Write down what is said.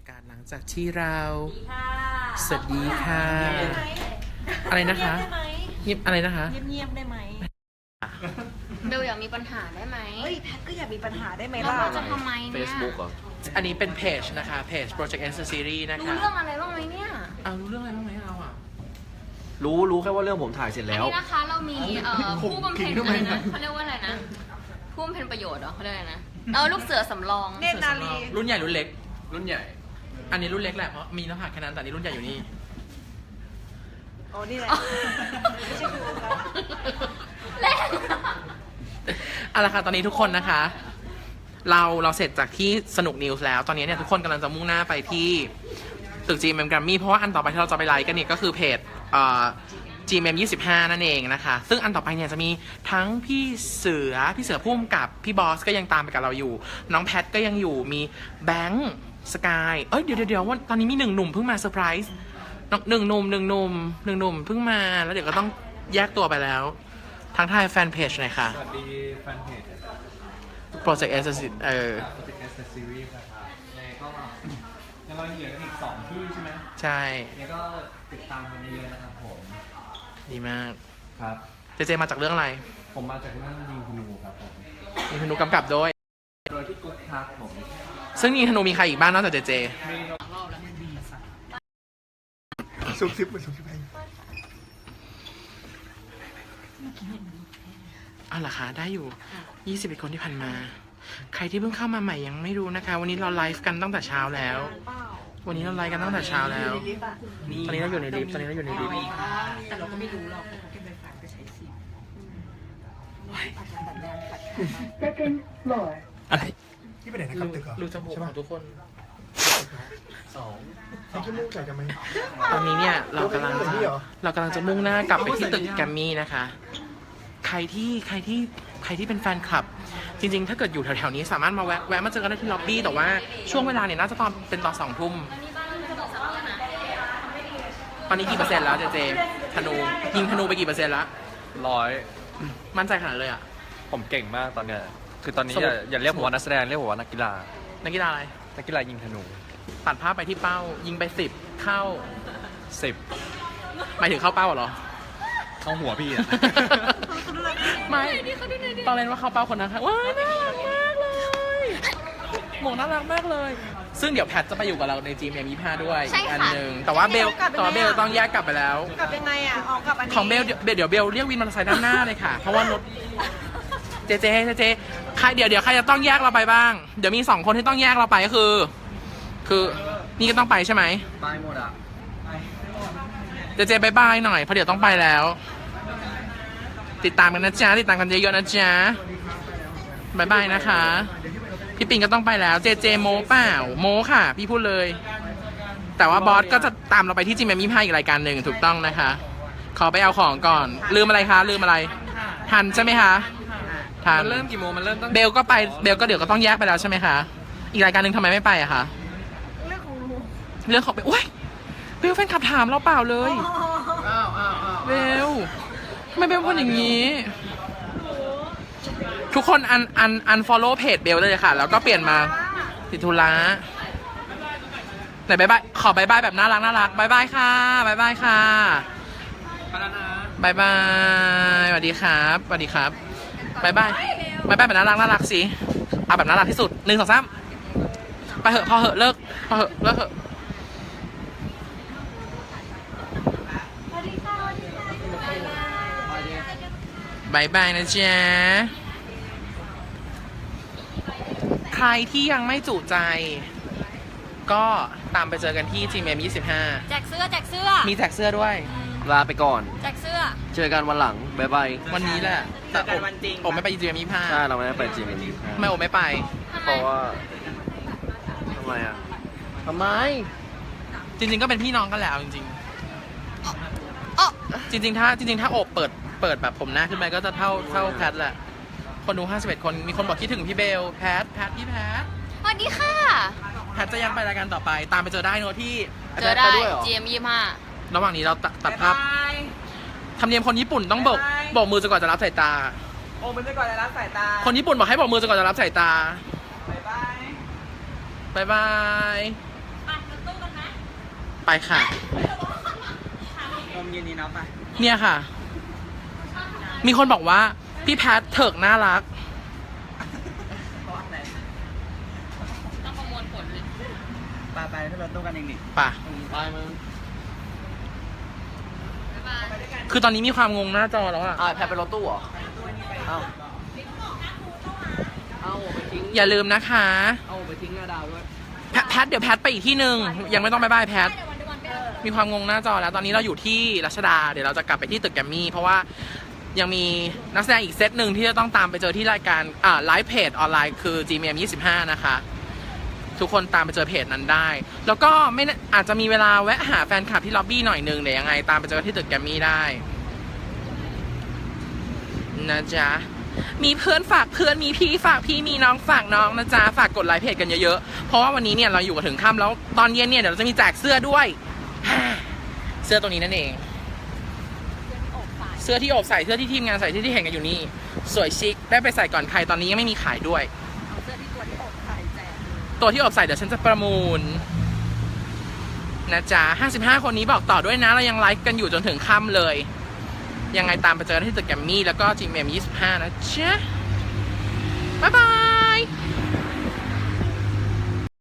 ากาศหลังจากที่เราค่ะสวัสดีค่ะ อะไรนะคะได้ไหมเงียบอะไรนะคะ เงียบๆได้ไหมเบลอยากมีปัญหาได้ไหมเฮ้ยแพทก็อยากมีปัญหาได้ไหมแล้วล่ะเราจะทำไมเนี่ย Facebook เหรอ อันนี้เป็นเพจนะคะ เพจ Project Answer Series นะรู้คะเรื่องอะไรบ้างไหมเนี่ยเอารู้เรื่องอะไรบ้างไหมเราอะ รู้รู้แค่ว่าเรื่องผมถ่ายเสร็จอันแล้วนี้นะคะเรามีเอ่อผู้บำเพ็ญอะไรนะเขาเรียกว่าอะไรนะผู้บำเพ็ญประโยชน์เหรอเขาเรียกอะไรนะ เอาลูกเสือสำรอง เนตรนาลีรุ่นใหญ่รุ่นเล็ก รุ่นใหญ่ อันนี้รุ่นเล็กแหละเพราะมีรหัสแค่นั้นแต่อันนี้รุ่นใหญ่อยู่นี่ โอ้นี่แหละไม่ใช่ดูแล้วแรงเอาละค่ะตอนนี้ทุกคนนะคะ เราเราเสร็จจากที่สนุกนิวส์แล้ว ตอนนี้เนี่ยทุกคนกำลังจะมุ่งหน้าไปที่ตึก GMM Grammy เพราะว่าอันต่อไปที่เราจะไปไลฟ์กันเนี่ยก็คือเพจเอ่อ GMM 25 นั่นเองนะคะ ซึ่งอันต่อไปเนี่ยจะมีทั้งพี่เสือ พี่เสือพุ่มกับ พี่บอสก็ยังตามไปกับเราอยู่ น้องแพทก็ยังอยู่ มีแบงค์ สกาย เอ้ยเดี๋ยวเดี๋ยวเดี๋ยววันตอนนี้มีหนึ่งหนุ่มเพิ่งมาเซอร์ไพรส์น้องหนึ่งหนุ่มหนึ่งหนุ่มหนึ่งหนุ่มเพิ่งมา แล้วเดี๋ยวก็ต้องแยกตัวไปแล้วทั้งทายแฟนเพจหน่อยค่ะ สวัสดีแฟนเพจ Project S เออโปรเจกต์เอสซีรีส์นะครับยังไงก็ยังเราเหลือกันอีกสองที่ใช่ไหมใช่ยังไงก็ติดตามกันเยอะๆนะครับผม ดีมาก ครับ เจเจมาจากเรื่องอะไร ผมมาจากเรื่องยิงธนูครับผมมีธนูกำกับด้วยโดยที่กุ๊กครับผม ซึ่งมีธนูมีใครอีกบ้างนอกจากเจเจ ซุบซิบไปซุบซิบไปเอาล่ะคะได้อยู่ 21 คนที่ผ่านมา ใครที่เพิ่งเข้ามาใหม่ยังไม่รู้นะคะ วันนี้เราไลฟ์กันตั้งแต่เช้าแล้ว วันนี้เราไลฟ์กันตั้งแต่เช้าแล้ว ตอนนี้เราอยู่ในลิฟต์ตอนนี้เราอยู่ในลิฟต์อะไร ที่ไปไหนนะครับตึกเหรอรู้จมูกของทุกคนไอ้ขี้มูกใส่กันไหมตอนนี้เนี่ยเรากำลังตึกจะนี่เหรอเรากำลังจะมุ่งหน้ากลับไปที่ตึกแกรมมี่นะคะ ใครที่ใครที่ใครที่เป็นแฟนคลับ จริง ๆ ถ้าเกิดอยู่แถวๆนี้สามารถมาแวะแวะมาเจอกันได้ที่ล็อบบี้แต่ว่าช่วงเวลาเนี่ยน่าจะตอนเป็นตอนสองทุ่มตอนนี้กี่เปอร์เซ็นต์แล้วเจเจธนูยิงธนูไปกี่เปอร์เซ็นต์แล้วร้อยมั่นใจขนาดเลยอะผมเก่งมากตอนเนี้ย คือตอนนี้สรุอปย่าอย่าเรียกผมว่านักแสดงเรียกผมว่านักกีฬา นักกีฬาอะไร นักกีฬายิงธนูตัดภาพไปที่เป้า ยิงไปสิบเข้าสิบหมายถึงเข้าเป้าเหรอ เข้าหัวพี่อะ ไม่ตอนเล่นว่าเข้าเป้าคนนั้นค่ะว้ายน่ารักมากเลยหมวกน่ารักมากเลย ซึ่งเดี๋ยวแพทจะไปอยู่กับเราในจีมเอ็มยี่ห้าด้วยใช่อีกค่ะอันหนึ่งแต่ว่าเบลแต่ว่าเบลต้องแยกกลับไปแล้ว กลับยังไงอะออกกลับอันนี้ของเบลเดี๋ยวเดี๋ยวเบลเรียกวินมอเตอร์ไซค์ด้านหน้าเลยค่ะ เพราะว่ารถ เจเจเจเจใครเดี๋ยวเดี๋ยวใครจะต้องแยกเราไปบ้าง เดี๋ยวมีสองคนที่ต้องแยกเราไปก็คือ คือนี่ก็ต้องไปใช่ไหมตายหมดอะเจเจบายบายหน่อยเพราะเดี๋ยวต้องไปแล้ว ติดตามกันนะจ๊ะติดตามกันเยอะๆนะจ๊ะบายบายนะคะ พี่ปิงก็ต้องไปแล้ว เจเจโมเปล่าโมค่ะ พี่พูดเลย แต่ว่าบอสก็จะตามเราไปที่จิมแมมมี่พาอีกรายการหนึ่งถูกต้องนะคะ ขอไปเอาของก่อน ลืมอะไรคะ ลืมอะไร ทันใช่ไหมคะ ทันมันเริ่มกี่โมงมันเริ่มตั้งเบลก็ไปเบลก็เดี๋ยวก็ต้องแยกไปแล้วใช่ไหมคะ อีกรายการหนึ่งทำไมไม่ไปอะคะเรื่องของหนูเรื่องของเบลโอ้ยเบลแฟนคลับถามเราเปล่าเลยเบลทำไมเบลพูดอย่างนี้ ทุกคนอันอันอันฟอลโล่เพจเบลเลยค่ะ แล้วก็เปลี่ยนมาติดธุระไหนบายบายขอบายบายแบบน่ารักน่ารักบายบายค่ะบายบายค่ะบายบายสวัสดีครับสวัสดีครับ บายบายบายบายแบบน่ารักน่ารักสิเอาแบบน่ารักที่สุดหนึ่งสองสามไปเหอะพอเหอะเลิกพอเหอะเลิกเหอะบายบายนะจ๊ะใครที่ยังไม่จุใจ ก็ตามไปเจอกันที่ GMM แจกเสื้อแจกเสื้อ25มีแจกเสื้อด้วย ลาไปก่อน แจกเสื้อ เจอกันวันหลังบ๊ายบายวันนี้แหละแต่โอมโอมไม่ไป GMM ใช่เราไม่ได้ไปจริง25ทำไมโอมไม่ไปเพราะว่าทำไมอะทำไม จริง ๆ ก็เป็นพี่น้องกันแล้วจริงอ๋อๆจริง ๆ ถ้าจริง ๆ ถ้าโอบเปิดเปิดแบบผมหน้าขึ้นไปก็จะเท่าเท่าแพทแหละคนดู51คนมีคนบอกคิดถึงพี่เบลแพทแพทพี่แพทสวัสดีค่ะ แพทจะยังไปรายการต่อไป ตามไปเจอได้เนอะที่ เจอได้ไปด้วยเหรอ GM ยี่ห้า ระหว่างนี้เราตัดตัดภาพธรรมเนียมคนญี่ปุ่นต้องโบกโบกมือจนกว่าจะรับสายตา โอ้มันจะก่อนจะรับสายตา คนญี่ปุ่นบอกให้โบกมือจนกว่าจะรับสายตาบายบายบายบายอะไปค่ะนมเย็นนี้นับไปเนี่ยค่ะ มีคนบอกว่าพี่แพทเถิกน่ารักต้องประมวลผลเลยไปไปที่เราตู้กันเองดิป่ะไปมึงบ๊ายบาย คือตอนนี้มีความงงหน้าจอแล้วอะอ่าแพรไปรถตู้เหรอเอ้าเอาไปทิ้งอย่าลืมนะคะ เอาไปทิ้งหน้าดาวด้วยแพทแพทเดี๋ยวแพทไปอีกที่หนึ่งยังไม่ต้องไปบายแพท มีความงงหน้าจอแล้ว ตอนนี้เราอยู่ที่รัชดา เดี๋ยวเราจะกลับไปที่ตึกแกรมมี่ เพราะว่ายังมีนักแสดงอีกเซตหนึ่งที่จะต้องตามไปเจอที่รายการอ่าไลฟ์เพจออนไลน์คือ GMM 25 นะคะ ทุกคนตามไปเจอเพจนั้นได้ แล้วก็ไม่อาจจะมีเวลาแวะหาแฟนคลับที่ล็อบบี้หน่อยนึงเดี๋ยวยังไง ตามไปเจอที่ตึกแกมมี่ได้นะจ๊ะมีเพื่อนฝากเพื่อนมีพี่ฝากพี่มีน้องฝากน้องนะจ๊ะฝากกดไลค์เพจกันเยอะๆ เพราะว่าวันนี้เนี่ยเราอยู่กันถึงค่ำแล้วตอนเย็นเนี่ยเดี๋ยวเราจะมีแจกเสื้อด้วย เสื้อตัวนี้นั่นเอง เสื้อที่อบใส่เสื้อที่ทีมงานใส่ที่ที่เห็นกันอยู่นี่สวยชิคได้ไปใส่ก่อนใครตอนนี้ยังไม่มีขายด้วย เสื้อที่ตัวที่อกใส่แจก ตัวที่อบใส่เดี๋ยวฉันจะประมูล นะจ๊ะ55คนนี้บอกต่อด้วยนะ เรายังไลฟ์กันอยู่จนถึงค่ำเลย ยังไงตามไปเจอกันที่ตึกแกมมี่ แล้วก็จีเมม25นะจ๊ะบ๊ายบาย